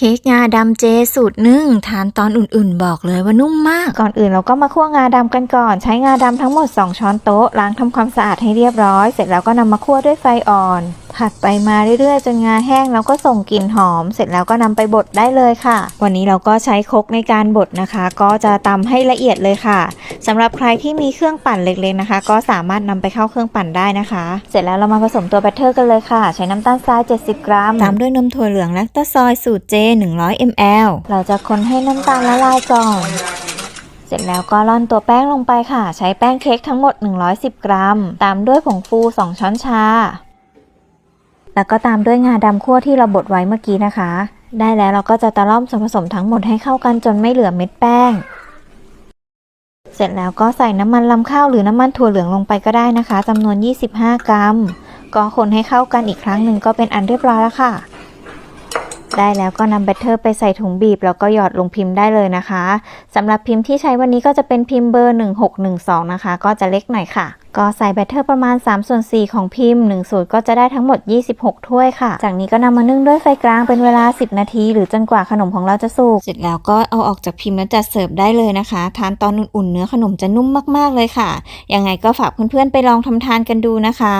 เค้กงาดำเจสูตรนึ่งทานตอนอุ่นๆ บอกเลยว่านุ่มมาก ก่อนอื่นเราก็มาคั่วงาดำกันก่อน ใช้งาดำทั้งหมด 2 ช้อนโต๊ะ ล้างทำความสะอาดให้เรียบร้อย เสร็จแล้วก็นำมาคั่วด้วยไฟอ่อน ผัดไปมาเรื่อยๆ จนงาแห้งแล้วก็ส่งกลิ่นหอม เสร็จแล้วก็นำไปบดได้เลยค่ะ วันนี้เราก็ใช้คกในการบดนะคะ ก็จะตำให้ละเอียดเลยค่ะ สำหรับใครที่มีเครื่องปั่นเล็กๆนะคะ ก็สามารถนำไปเข้าเครื่องปั่นได้นะคะ เสร็จแล้วเรามาผสมตัวแบตเตอร์กันเลยค่ะ ใช้น้ำตาลทราย 70 กรัม ตามด้วยนมถั่วเหลืองแลคตาซอยสูตรเจ 100 ml เราจะคนให้น้ำตาลละลายก่อนเสร็จแล้วก็ร่อนตัวแป้งลงไปค่ะ ใช้แป้งเค้กทั้งหมด 110 กรัม ตามด้วยผงฟู 2 ช้อนชา แล้วก็ตามด้วยงาดำคั่วที่เราบดไว้เมื่อกี้นะคะ ได้แล้วเราก็จะตะล่อมส่วนผสมทั้งหมดให้เข้ากันจนไม่เหลือเม็ดแป้ง เสร็จแล้วก็ใส่น้ำมันลำข้าวหรือน้ำมันถั่วเหลืองลงไปก็ได้นะคะจำนวน 25 กรัม ก็คนให้เข้ากันอีกครั้งหนึ่งก็เป็นอันเรียบร้อยแล้วค่ะ ได้แล้วก็นำแบตเตอร์ไปใส่ถุงบีบ แล้วก็หยอดลงพิมพ์ได้เลยนะคะสำหรับพิมพ์ที่ใช้วันนี้ก็จะเป็นพิมพ์เบอร์ 1612 นะคะ ก็จะเล็กหน่อยค่ะ ก็ใส่แบตเตอร์ประมาณ3ส่วน4ของพิมพ์1สูตรก็จะได้ทั้งหมด 26 ถ้วยค่ะ จากนี้ก็นำมานึ่งด้วยไฟกลางเป็นเวลา 10 นาที หรือจนกว่าขนมของเราจะสุกเสร็จแล้วก็เอาออกจากพิมพ์แล้วจัดเสิร์ฟได้เลยนะคะ ทานตอนอุ่นๆเนื้อขนมจะนุ่มมากๆเลยค่ะยังไงก็ฝากเพื่อนๆไปลองทำทานกันดูนะคะ